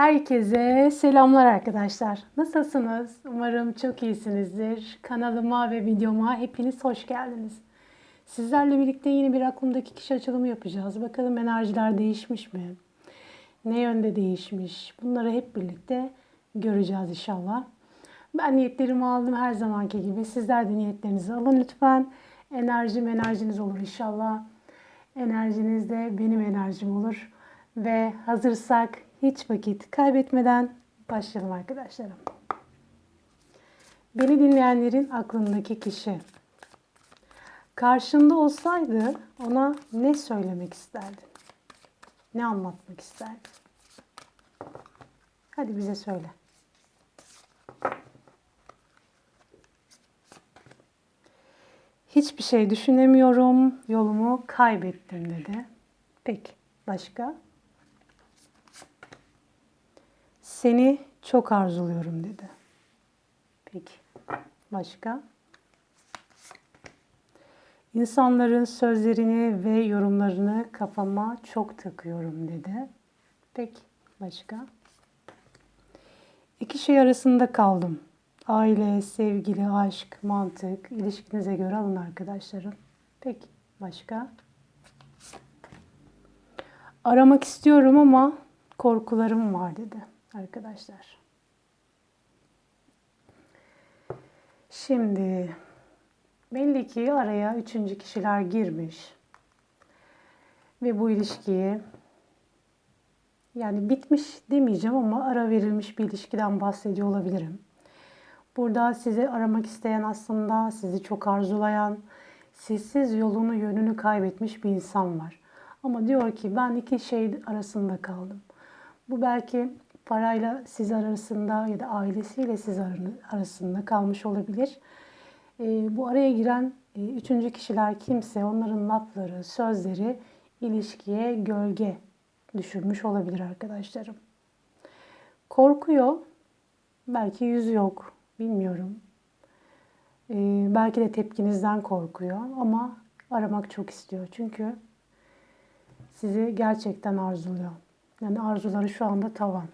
Herkese selamlar arkadaşlar. Nasılsınız? Umarım çok iyisinizdir. Kanalıma ve videoma hepiniz hoş geldiniz. Sizlerle birlikte yeni bir aklımdaki kişi açılımı yapacağız. Bakalım enerjiler değişmiş mi? Ne yönde değişmiş? Bunları hep birlikte göreceğiz inşallah. Ben niyetlerimi aldım her zamanki gibi. Sizler de niyetlerinizi alın lütfen. Enerjim enerjiniz olur inşallah. Enerjiniz de benim enerjim olur. Ve hazırsak hiç vakit kaybetmeden başlayalım arkadaşlarım. Beni dinleyenlerin aklındaki kişi karşında olsaydı ona ne söylemek isterdin? Ne anlatmak isterdin? Hadi bize söyle. Hiçbir şey düşünemiyorum, yolumu kaybettim dedi. Peki, başka? Seni çok arzuluyorum dedi. Peki, başka? İnsanların sözlerini ve yorumlarını kafama çok takıyorum dedi. Peki, başka? İki şey arasında kaldım. Aile, sevgili, aşk, mantık, ilişkinize göre alın arkadaşlarım. Peki, başka? Aramak istiyorum ama korkularım var dedi arkadaşlar. Şimdi belli ki araya üçüncü kişiler girmiş ve bu ilişkiyi yani bitmiş demeyeceğim ama ara verilmiş bir ilişkiden bahsediyor olabilirim. Burada sizi aramak isteyen aslında sizi çok arzulayan, sizsiz yolunu yönünü kaybetmiş bir insan var. Ama diyor ki ben iki şey arasında kaldım. Bu belki parayla siz arasında ya da ailesiyle siz arasında kalmış olabilir. E, bu araya giren e, üçüncü kişiler kimse onların lafları, sözleri ilişkiye gölge düşürmüş olabilir arkadaşlarım. Korkuyor. Belki yüzü yok. Bilmiyorum. Ee, belki de tepkinizden korkuyor ama aramak çok istiyor. Çünkü sizi gerçekten arzuluyor. Yani arzuları şu anda tavan.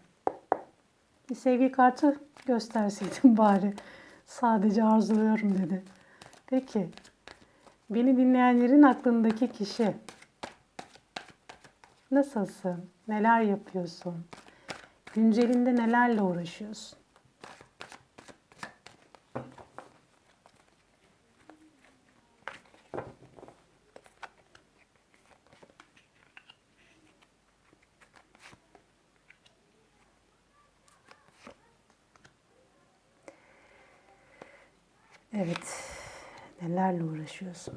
Bir sevgi kartı gösterseydim bari. Sadece arzuluyorum dedi. Peki. Beni dinleyenlerin aklındaki kişi. Nasılsın? Neler yapıyorsun? Güncelinde nelerle uğraşıyorsun? Evet. Nelerle uğraşıyorsun?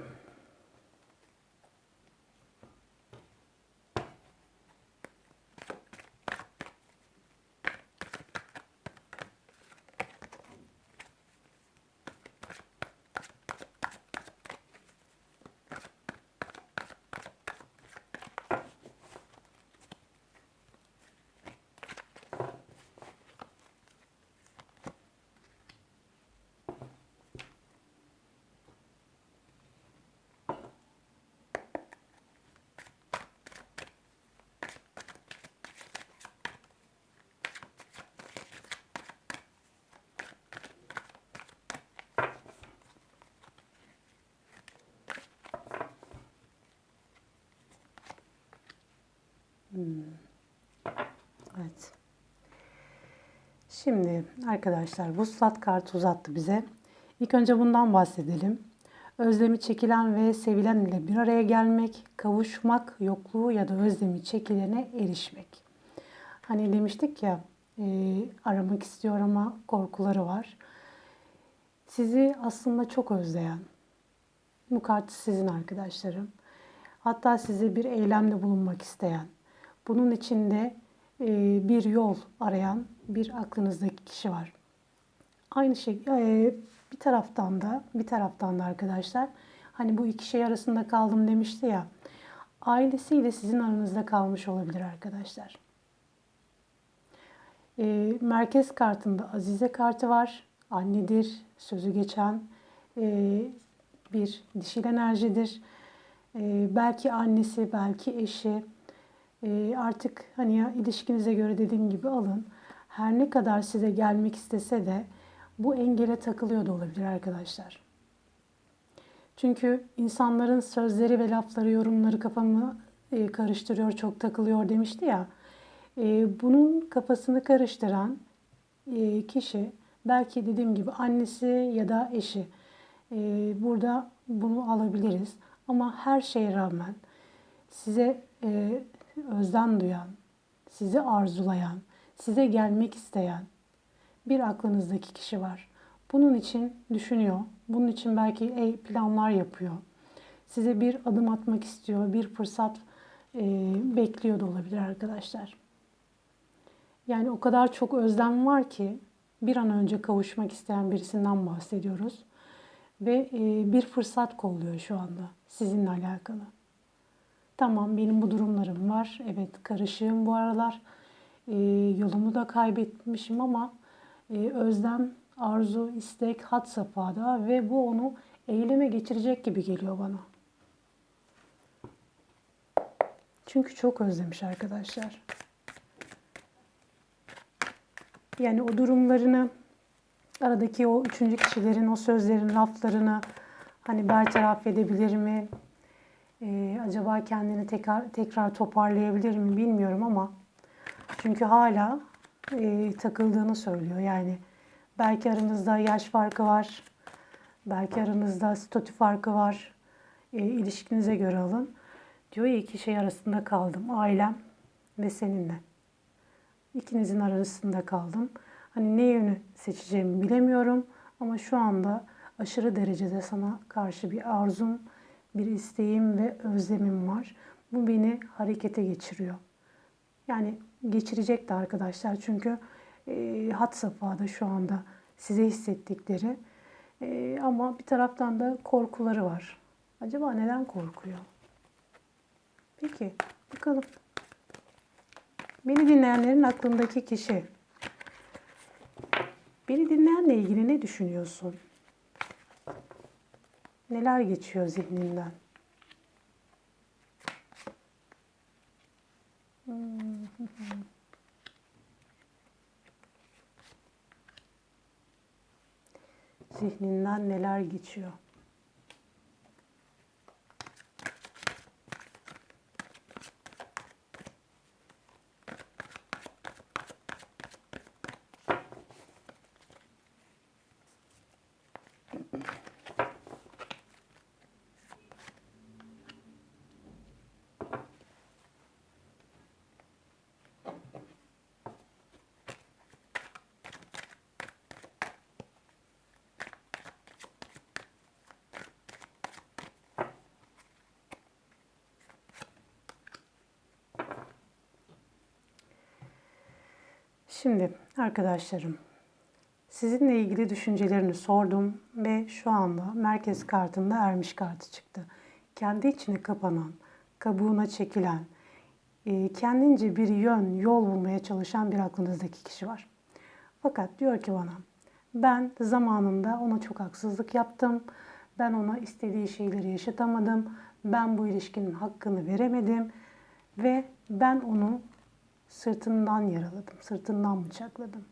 Hmm. Evet. Şimdi arkadaşlar bu slat kartı uzattı bize. İlk önce bundan bahsedelim. Özlemi çekilen ve sevilen ile bir araya gelmek, kavuşmak, yokluğu ya da özlemi çekilene erişmek. Hani demiştik ya e, aramak istiyor ama korkuları var. Sizi aslında çok özleyen, bu kartı sizin arkadaşlarım. Hatta size bir eylemde bulunmak isteyen, bunun içinde e, bir yol arayan bir aklınızdaki kişi var. Aynı şey e, bir taraftan da bir taraftan da arkadaşlar hani bu iki şey arasında kaldım demişti ya ailesiyle sizin aranızda kalmış olabilir arkadaşlar. E, merkez kartında Azize kartı var. Annedir, sözü geçen bir dişil enerjidir. belki annesi, belki eşi, e, artık hani ya ilişkinize göre dediğim gibi alın. Her ne kadar size gelmek istese de bu engele takılıyor da olabilir arkadaşlar. Çünkü insanların sözleri ve lafları, yorumları kafamı e, karıştırıyor, çok takılıyor demişti ya. E, bunun kafasını karıştıran e, kişi belki dediğim gibi annesi ya da eşi. Burada bunu alabiliriz. Ama her şeye rağmen size özlem duyan, sizi arzulayan, size gelmek isteyen bir aklınızdaki kişi var. Bunun için düşünüyor. Bunun için belki planlar yapıyor. Size bir adım atmak istiyor, bir fırsat e, bekliyor da olabilir arkadaşlar. Yani o kadar çok özlem var ki bir an önce kavuşmak isteyen birisinden bahsediyoruz. Ve e, bir fırsat kolluyor şu anda sizinle alakalı. Tamam benim bu durumlarım var. Evet karışığım bu aralar. E, yolumu da kaybetmişim ama e, özlem, arzu, istek hat safhada ve bu onu eyleme geçirecek gibi geliyor bana. Çünkü çok özlemiş arkadaşlar. Yani o durumlarını aradaki o üçüncü kişilerin o sözlerin laflarını hani bertaraf edebilir mi? Ee, acaba kendini tekrar, tekrar toparlayabilir mi bilmiyorum ama çünkü hala e, takıldığını söylüyor. Yani belki aranızda yaş farkı var, belki aranızda statü farkı var. E, ilişkinize göre alın. Diyor ya iki şey arasında kaldım. Ailem ve seninle. İkinizin arasında kaldım. Hani ne yönü seçeceğimi bilemiyorum ama şu anda aşırı derecede sana karşı bir arzum, bir isteğim ve özlemim var. Bu beni harekete geçiriyor. Yani geçirecek de arkadaşlar çünkü e, hat safhada şu anda size hissettikleri e, ama bir taraftan da korkuları var. Acaba neden korkuyor? Peki bakalım. Beni dinleyenlerin aklındaki kişi. Beni dinleyenle ilgili ne düşünüyorsun? Neler geçiyor zihninden? Zihninden neler geçiyor? Şimdi arkadaşlarım sizinle ilgili düşüncelerini sordum ve şu anda merkez kartında ermiş kartı çıktı. Kendi içine kapanan, kabuğuna çekilen, e, kendince bir yön, yol bulmaya çalışan bir aklınızdaki kişi var. Fakat diyor ki bana, ben zamanında ona çok haksızlık yaptım. Ben ona istediği şeyleri yaşatamadım. Ben bu ilişkinin hakkını veremedim ve ben onu sırtından yaraladım, sırtından bıçakladım.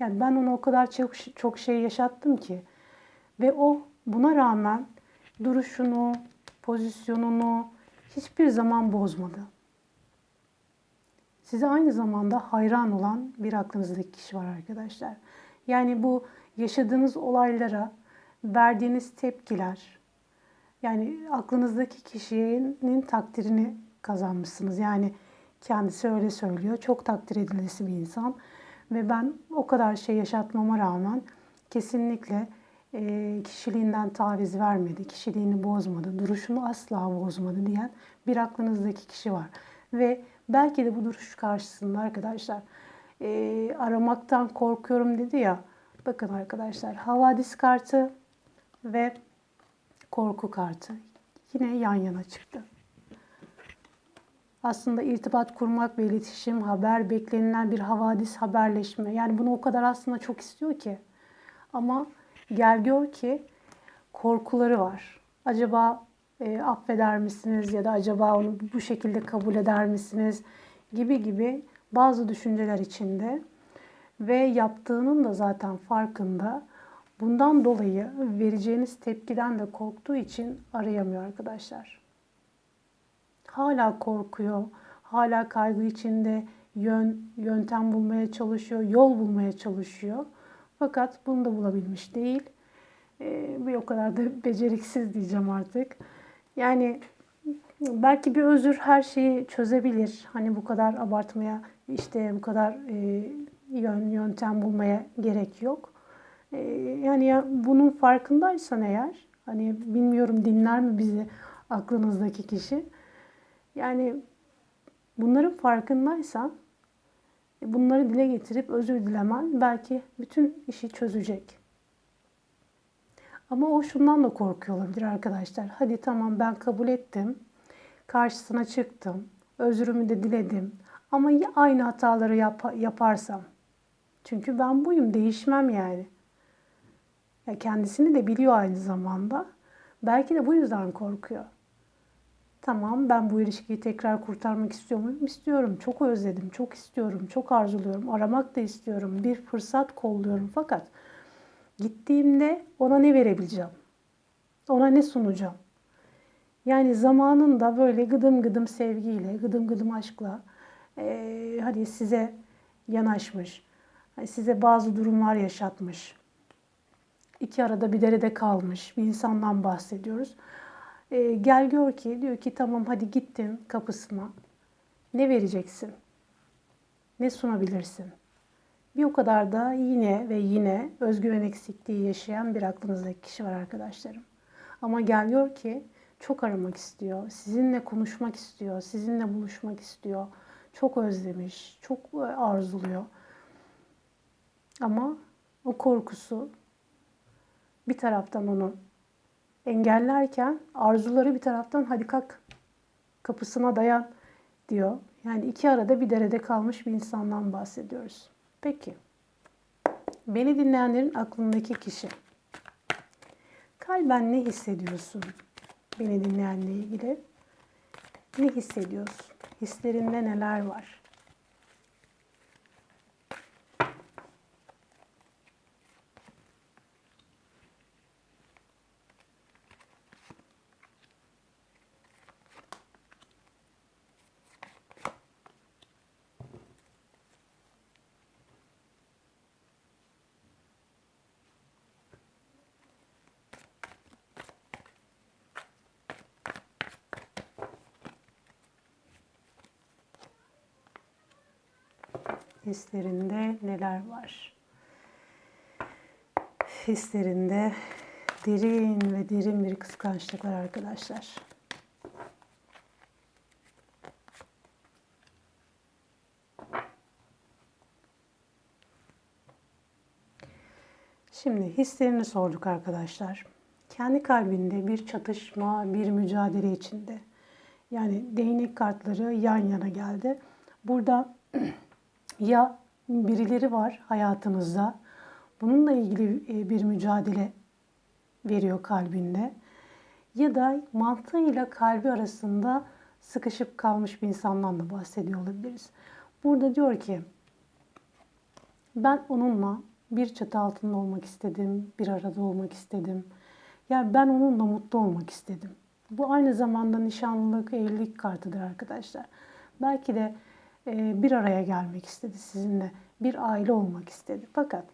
Yani ben ona o kadar çok, çok şey yaşattım ki ve o buna rağmen duruşunu, pozisyonunu hiçbir zaman bozmadı. Size aynı zamanda hayran olan bir aklınızdaki kişi var arkadaşlar. Yani bu yaşadığınız olaylara verdiğiniz tepkiler, yani aklınızdaki kişinin takdirini kazanmışsınız. Yani kendisi öyle söylüyor. Çok takdir edilesi bir insan. Ve ben o kadar şey yaşatmama rağmen kesinlikle e, kişiliğinden taviz vermedi, kişiliğini bozmadı, duruşunu asla bozmadı diyen bir aklınızdaki kişi var. Ve belki de bu duruş karşısında arkadaşlar e, aramaktan korkuyorum dedi ya. Bakın arkadaşlar havadis kartı ve korku kartı yine yan yana çıktı aslında irtibat kurmak ve iletişim, haber, beklenilen bir havadis haberleşme. Yani bunu o kadar aslında çok istiyor ki. Ama gel gör ki korkuları var. Acaba e, affeder misiniz ya da acaba onu bu şekilde kabul eder misiniz gibi gibi bazı düşünceler içinde ve yaptığının da zaten farkında. Bundan dolayı vereceğiniz tepkiden de korktuğu için arayamıyor arkadaşlar. Hala korkuyor, hala kaygı içinde yön, yöntem bulmaya çalışıyor, yol bulmaya çalışıyor. Fakat bunu da bulabilmiş değil. Ee, bir o kadar da beceriksiz diyeceğim artık. Yani belki bir özür her şeyi çözebilir. Hani bu kadar abartmaya, işte bu kadar e, yön, yöntem bulmaya gerek yok. E, yani ya, bunun farkındaysan eğer, hani bilmiyorum dinler mi bizi aklınızdaki kişi. Yani bunların farkındaysan bunları dile getirip özür dilemen belki bütün işi çözecek. Ama o şundan da korkuyor olabilir arkadaşlar. Hadi tamam ben kabul ettim. Karşısına çıktım. Özrümü de diledim. Ama ya aynı hataları yap yaparsam? Çünkü ben buyum, değişmem yani. Ya kendisini de biliyor aynı zamanda. Belki de bu yüzden korkuyor. Tamam ben bu ilişkiyi tekrar kurtarmak istiyor muyum? İstiyorum. Çok özledim. Çok istiyorum. Çok arzuluyorum. Aramak da istiyorum. Bir fırsat kolluyorum. Fakat gittiğimde ona ne verebileceğim? Ona ne sunacağım? Yani zamanında böyle gıdım gıdım sevgiyle, gıdım gıdım aşkla e, hadi size yanaşmış, size bazı durumlar yaşatmış, iki arada bir derede kalmış bir insandan bahsediyoruz. E, gel gör ki diyor ki tamam hadi gittin kapısına. Ne vereceksin? Ne sunabilirsin? Bir o kadar da yine ve yine özgüven eksikliği yaşayan bir aklınızdaki kişi var arkadaşlarım. Ama gel gör ki çok aramak istiyor, sizinle konuşmak istiyor, sizinle buluşmak istiyor. Çok özlemiş, çok arzuluyor. Ama o korkusu bir taraftan onu engellerken arzuları bir taraftan hadi kalk kapısına dayan diyor. Yani iki arada bir derede kalmış bir insandan bahsediyoruz. Peki. Beni dinleyenlerin aklındaki kişi. Kalben ne hissediyorsun? Beni dinleyenle ilgili. Ne hissediyorsun? Hislerinde neler var? Hislerinde neler var? Hislerinde derin ve derin bir kıskançlık var arkadaşlar. Şimdi hislerini sorduk arkadaşlar. Kendi kalbinde bir çatışma, bir mücadele içinde. Yani değnek kartları yan yana geldi. Burada ya birileri var hayatınızda. Bununla ilgili e, bir mücadele veriyor kalbinde. Ya da mantığıyla kalbi arasında sıkışıp kalmış bir insandan da bahsediyor olabiliriz. Burada diyor ki ben onunla bir çatı altında olmak istedim, bir arada olmak istedim. Ya yani ben onunla mutlu olmak istedim. Bu aynı zamanda nişanlılık, evlilik kartıdır arkadaşlar. Belki de bir araya gelmek istedi sizinle. Bir aile olmak istedi. Fakat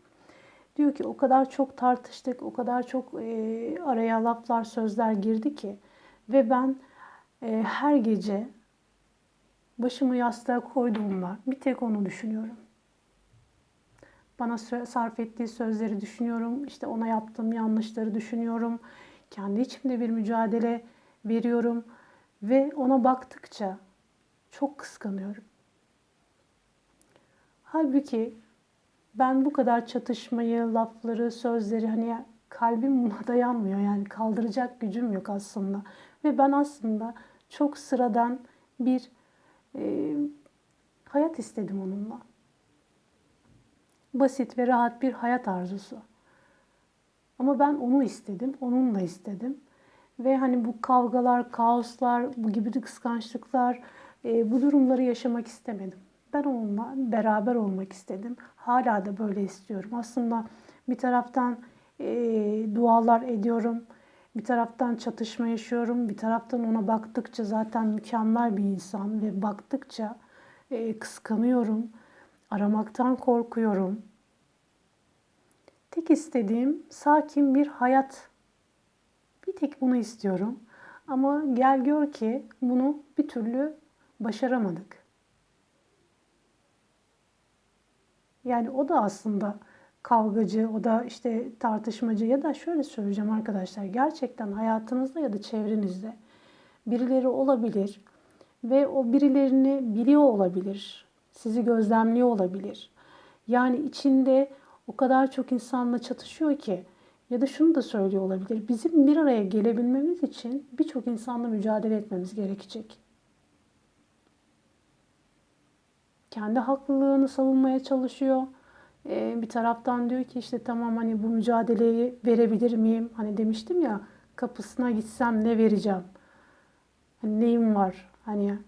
diyor ki o kadar çok tartıştık, o kadar çok e, araya laflar, sözler girdi ki ve ben e, her gece başımı yastığa koyduğumda bir tek onu düşünüyorum. Bana sarf ettiği sözleri düşünüyorum. İşte ona yaptığım yanlışları düşünüyorum. Kendi içimde bir mücadele veriyorum ve ona baktıkça çok kıskanıyorum. Halbuki ben bu kadar çatışmayı, lafları, sözleri hani kalbim buna dayanmıyor. Yani kaldıracak gücüm yok aslında. Ve ben aslında çok sıradan bir e, hayat istedim onunla. Basit ve rahat bir hayat arzusu. Ama ben onu istedim, onunla istedim. Ve hani bu kavgalar, kaoslar, bu gibi de kıskançlıklar, e, bu durumları yaşamak istemedim. Ben onunla beraber olmak istedim. Hala da böyle istiyorum. Aslında bir taraftan e, dualar ediyorum. Bir taraftan çatışma yaşıyorum. Bir taraftan ona baktıkça zaten mükemmel bir insan ve baktıkça e, kıskanıyorum. Aramaktan korkuyorum. Tek istediğim sakin bir hayat. Bir tek bunu istiyorum. Ama gel gör ki bunu bir türlü başaramadık. Yani o da aslında kavgacı, o da işte tartışmacı ya da şöyle söyleyeceğim arkadaşlar. Gerçekten hayatınızda ya da çevrenizde birileri olabilir ve o birilerini biliyor olabilir. Sizi gözlemliyor olabilir. Yani içinde o kadar çok insanla çatışıyor ki ya da şunu da söylüyor olabilir. Bizim bir araya gelebilmemiz için birçok insanla mücadele etmemiz gerekecek. Kendi haklılığını savunmaya çalışıyor. Ee, bir taraftan diyor ki işte tamam hani bu mücadeleyi verebilir miyim? Hani demiştim ya kapısına gitsem ne vereceğim? Hani neyim var? Hani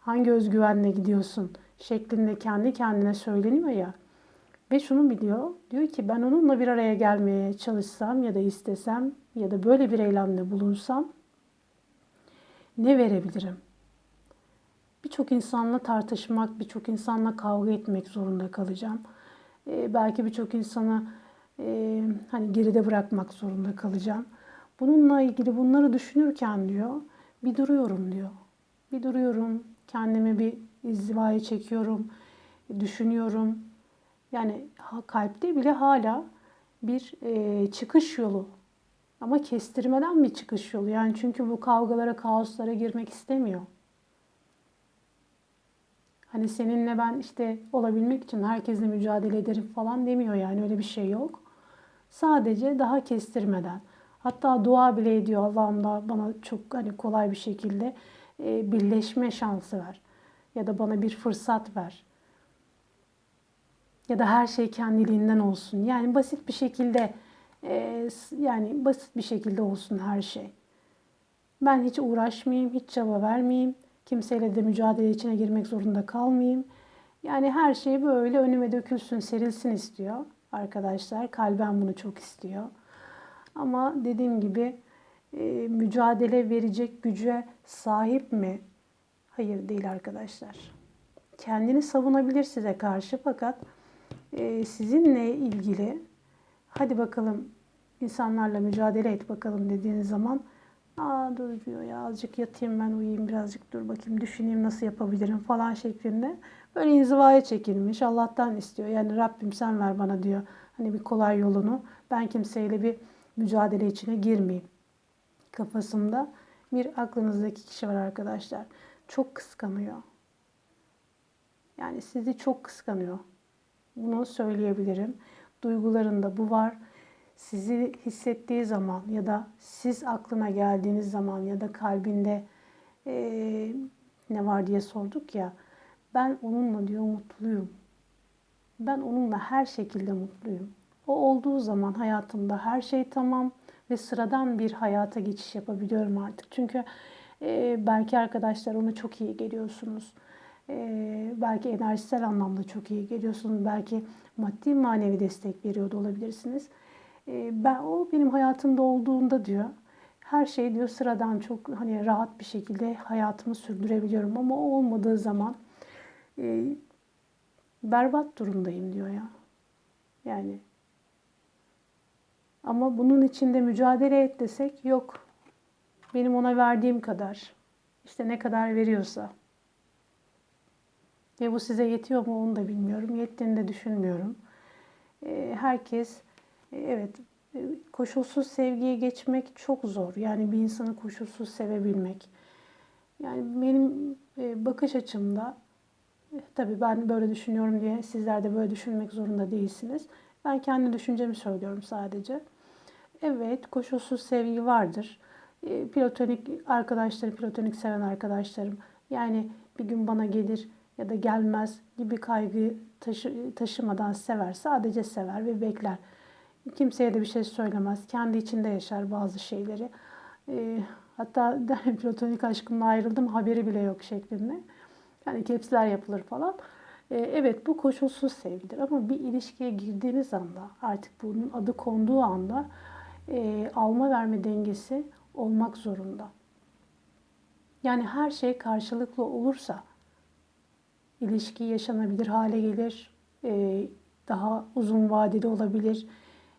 hangi özgüvenle gidiyorsun? Şeklinde kendi kendine söyleniyor ya. Ve şunu biliyor. Diyor ki ben onunla bir araya gelmeye çalışsam ya da istesem ya da böyle bir eylemde bulunsam ne verebilirim? Birçok insanla tartışmak, birçok insanla kavga etmek zorunda kalacağım. Ee, belki birçok insanı e, hani geride bırakmak zorunda kalacağım. Bununla ilgili bunları düşünürken diyor, bir duruyorum diyor. Bir duruyorum, kendimi bir izdivaya çekiyorum, düşünüyorum. Yani kalpte bile hala bir e, çıkış yolu. Ama kestirmeden bir çıkış yolu. Yani çünkü bu kavgalara, kaoslara girmek istemiyor. Hani seninle ben işte olabilmek için herkesle mücadele ederim falan demiyor yani öyle bir şey yok. Sadece daha kestirmeden. Hatta dua bile ediyor Allah'ım da bana çok hani kolay bir şekilde e, birleşme şansı ver. Ya da bana bir fırsat ver. Ya da her şey kendiliğinden olsun. Yani basit bir şekilde e, yani basit bir şekilde olsun her şey. Ben hiç uğraşmayayım, hiç çaba vermeyeyim. Kimseyle de mücadele içine girmek zorunda kalmayayım. Yani her şey böyle önüme dökülsün, serilsin istiyor arkadaşlar. Kalben bunu çok istiyor. Ama dediğim gibi e, mücadele verecek güce sahip mi? Hayır değil arkadaşlar. Kendini savunabilir size karşı fakat e, sizinle ilgili hadi bakalım insanlarla mücadele et bakalım dediğiniz zaman Aa dur diyor ya azıcık yatayım ben uyuyayım birazcık dur bakayım düşüneyim nasıl yapabilirim falan şeklinde. Böyle inzivaya çekilmiş Allah'tan istiyor. Yani Rabbim sen ver bana diyor. Hani bir kolay yolunu. Ben kimseyle bir mücadele içine girmeyeyim. Kafasında bir aklınızdaki kişi var arkadaşlar. Çok kıskanıyor. Yani sizi çok kıskanıyor. Bunu söyleyebilirim. Duygularında bu var sizi hissettiği zaman ya da siz aklına geldiğiniz zaman ya da kalbinde e, ne var diye sorduk ya ben onunla diyor mutluyum. Ben onunla her şekilde mutluyum. O olduğu zaman hayatımda her şey tamam ve sıradan bir hayata geçiş yapabiliyorum artık. Çünkü e, belki arkadaşlar ona çok iyi geliyorsunuz. E, belki enerjisel anlamda çok iyi geliyorsunuz. Belki maddi manevi destek veriyor da olabilirsiniz. Ee, ben o benim hayatımda olduğunda diyor her şey diyor sıradan çok hani rahat bir şekilde hayatımı sürdürebiliyorum ama o olmadığı zaman e, berbat durumdayım diyor ya. Yani ama bunun içinde mücadele et desek yok. Benim ona verdiğim kadar. işte ne kadar veriyorsa. Ve bu size yetiyor mu onu da bilmiyorum. Yettiğini de düşünmüyorum. Ee, herkes e, evet, e, koşulsuz sevgiye geçmek çok zor. Yani bir insanı koşulsuz sevebilmek. Yani benim e, bakış açımda tabii ben böyle düşünüyorum diye sizler de böyle düşünmek zorunda değilsiniz. Ben kendi düşüncemi söylüyorum sadece. Evet, koşulsuz sevgi vardır. Platonik arkadaşlarım, platonik seven arkadaşlarım yani bir gün bana gelir ya da gelmez gibi kaygı taşı, taşımadan sever. Sadece sever ve bekler. Kimseye de bir şey söylemez. Kendi içinde yaşar bazı şeyleri. E, hatta der, platonik aşkımla ayrıldım haberi bile yok şeklinde. Yani kepsler yapılır falan. E, evet bu koşulsuz sevgidir ama bir ilişkiye girdiğiniz anda artık bunun adı konduğu anda e, alma verme dengesi olmak zorunda. Yani her şey karşılıklı olursa ilişki yaşanabilir hale gelir. E, daha uzun vadeli olabilir.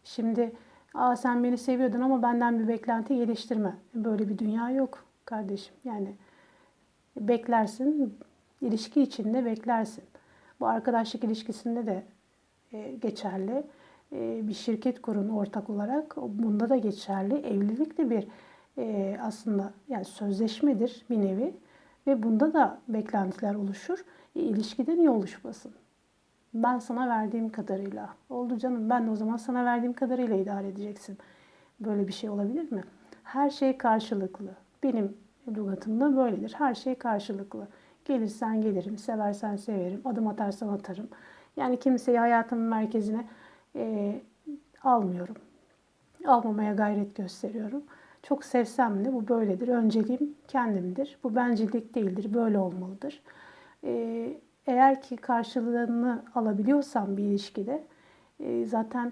Şimdi Aa, sen beni seviyordun ama benden bir beklenti geliştirme. Böyle bir dünya yok kardeşim. Yani beklersin, ilişki içinde beklersin. Bu arkadaşlık ilişkisinde de e, geçerli. E, bir şirket kurun ortak olarak. Bunda da geçerli. Evlilik de bir e, aslında yani sözleşmedir bir nevi. Ve bunda da beklentiler oluşur. E, ilişkide niye oluşmasın? Ben sana verdiğim kadarıyla. Oldu canım ben de o zaman sana verdiğim kadarıyla idare edeceksin. Böyle bir şey olabilir mi? Her şey karşılıklı. Benim lügatımda böyledir. Her şey karşılıklı. Gelirsen gelirim, seversen severim, adım atarsan atarım. Yani kimseyi hayatımın merkezine e, almıyorum. Almamaya gayret gösteriyorum. Çok sevsem de bu böyledir. Önceliğim kendimdir. Bu bencillik değildir. Böyle olmalıdır. E, eğer ki karşılığını alabiliyorsam bir ilişkide e, zaten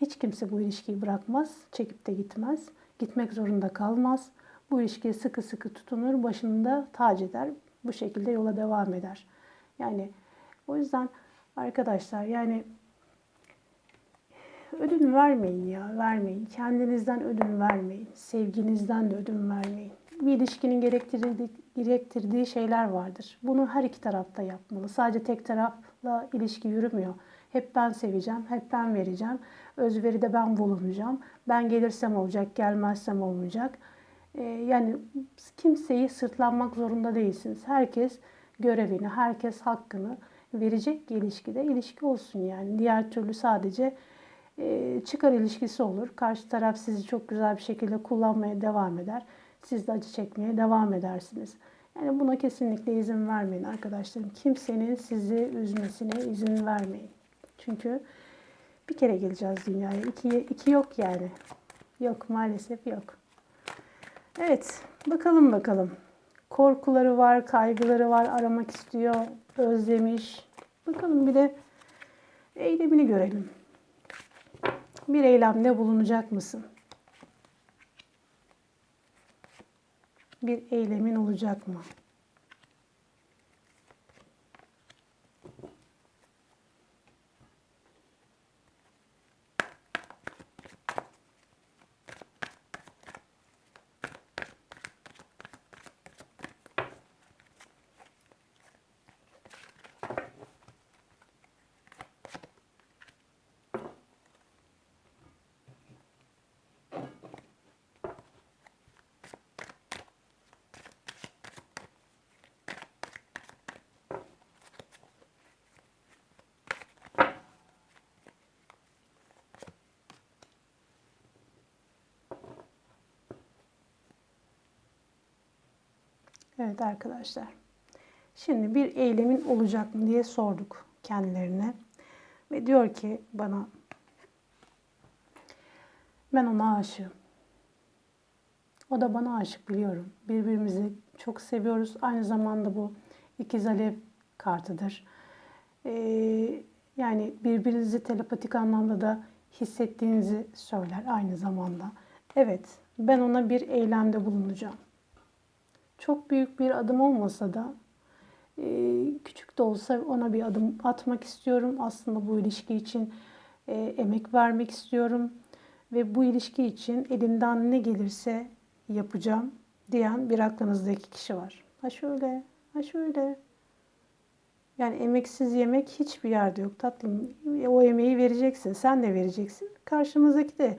hiç kimse bu ilişkiyi bırakmaz, çekip de gitmez. Gitmek zorunda kalmaz. Bu ilişkiye sıkı sıkı tutunur, başında tac eder. Bu şekilde yola devam eder. Yani o yüzden arkadaşlar yani ödün vermeyin ya, vermeyin. Kendinizden ödün vermeyin. Sevginizden de ödün vermeyin. Bir ilişkinin gerektirdiği, şeyler vardır. Bunu her iki tarafta yapmalı. Sadece tek tarafla ilişki yürümüyor. Hep ben seveceğim, hep ben vereceğim. Özveride ben bulunacağım. Ben gelirsem olacak, gelmezsem olmayacak. Ee, yani kimseyi sırtlanmak zorunda değilsiniz. Herkes görevini, herkes hakkını verecek ki ilişkide ilişki olsun yani. Diğer türlü sadece e, çıkar ilişkisi olur. Karşı taraf sizi çok güzel bir şekilde kullanmaya devam eder. Siz de acı çekmeye devam edersiniz. Yani buna kesinlikle izin vermeyin arkadaşlarım. Kimsenin sizi üzmesine izin vermeyin. Çünkü bir kere geleceğiz dünyaya. İki, iki yok yani. Yok maalesef yok. Evet bakalım bakalım. Korkuları var, kaygıları var, aramak istiyor, özlemiş. Bakalım bir de eylemini görelim. Bir eylemde bulunacak mısın? Bir eylemin olacak mı? Evet arkadaşlar. Şimdi bir eylemin olacak mı diye sorduk kendilerine. Ve diyor ki bana ben ona aşığım. O da bana aşık biliyorum. Birbirimizi çok seviyoruz. Aynı zamanda bu ikiz alev kartıdır. Ee, yani birbirinizi telepatik anlamda da hissettiğinizi söyler aynı zamanda. Evet, ben ona bir eylemde bulunacağım. Çok büyük bir adım olmasa da e, küçük de olsa ona bir adım atmak istiyorum. Aslında bu ilişki için e, emek vermek istiyorum. Ve bu ilişki için elimden ne gelirse yapacağım diyen bir aklınızdaki kişi var. Ha şöyle, ha şöyle. Yani emeksiz yemek hiçbir yerde yok tatlım. O emeği vereceksin, sen de vereceksin. Karşımızdaki de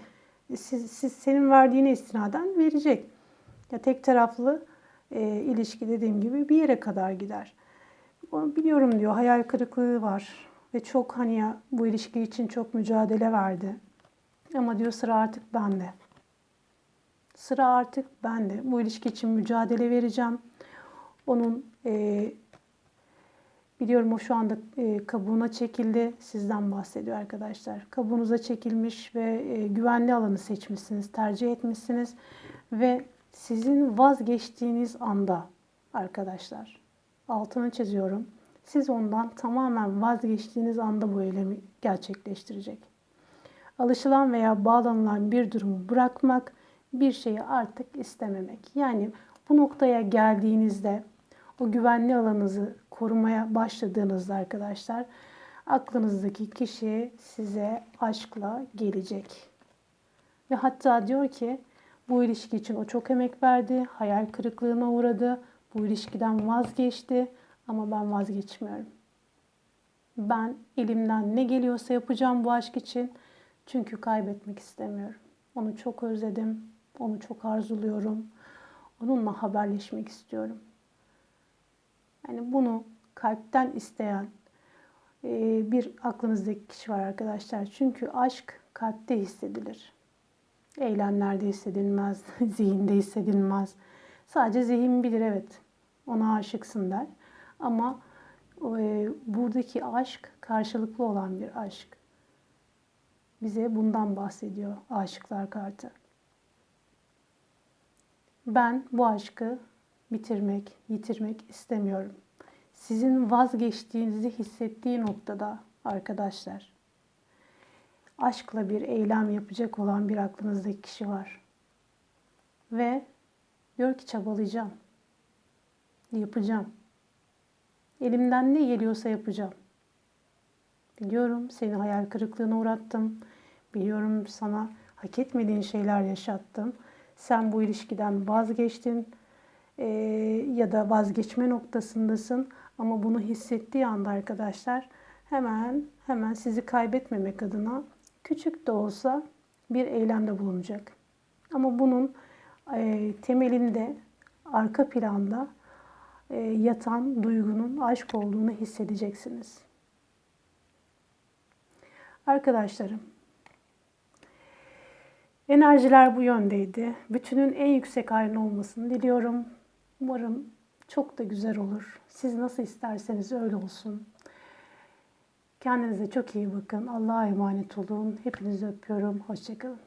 siz, siz senin verdiğine istinaden verecek. Ya tek taraflı e, ilişki dediğim gibi bir yere kadar gider. Onu biliyorum diyor hayal kırıklığı var ve çok hani ya bu ilişki için çok mücadele verdi. Ama diyor sıra artık bende. Sıra artık bende. Bu ilişki için mücadele vereceğim. Onun e, biliyorum o şu anda e, kabuğuna çekildi. Sizden bahsediyor arkadaşlar. Kabuğunuza çekilmiş ve e, güvenli alanı seçmişsiniz, tercih etmişsiniz ve Sizin vazgeçtiğiniz anda arkadaşlar altını çiziyorum. Siz ondan tamamen vazgeçtiğiniz anda bu eylemi gerçekleştirecek. Alışılan veya bağlanılan bir durumu bırakmak, bir şeyi artık istememek. Yani bu noktaya geldiğinizde o güvenli alanınızı korumaya başladığınızda arkadaşlar aklınızdaki kişi size aşkla gelecek. Ve hatta diyor ki bu ilişki için o çok emek verdi, hayal kırıklığına uğradı, bu ilişkiden vazgeçti ama ben vazgeçmiyorum. Ben elimden ne geliyorsa yapacağım bu aşk için. Çünkü kaybetmek istemiyorum. Onu çok özledim. Onu çok arzuluyorum. Onunla haberleşmek istiyorum. Yani bunu kalpten isteyen e, bir aklınızdaki kişi var arkadaşlar. Çünkü aşk kalpte hissedilir. Eylemlerde hissedilmez, zihinde hissedilmez. Sadece zihin bilir evet ona aşıksın der. Ama e, buradaki aşk karşılıklı olan bir aşk. Bize bundan bahsediyor aşıklar kartı. Ben bu aşkı bitirmek, yitirmek istemiyorum. Sizin vazgeçtiğinizi hissettiği noktada arkadaşlar aşkla bir eylem yapacak olan bir aklınızdaki kişi var. Ve diyor ki çabalayacağım. Yapacağım. Elimden ne geliyorsa yapacağım. Biliyorum seni hayal kırıklığına uğrattım. Biliyorum sana hak etmediğin şeyler yaşattım. Sen bu ilişkiden vazgeçtin ee, ya da vazgeçme noktasındasın. Ama bunu hissettiği anda arkadaşlar hemen hemen sizi kaybetmemek adına küçük de olsa bir eylemde bulunacak. Ama bunun e, temelinde arka planda e, yatan duygunun aşk olduğunu hissedeceksiniz. Arkadaşlarım, enerjiler bu yöndeydi. Bütünün en yüksek halini olmasını diliyorum. Umarım çok da güzel olur. Siz nasıl isterseniz öyle olsun. Kendinize çok iyi bakın. Allah'a emanet olun. Hepinizi öpüyorum. Hoşçakalın.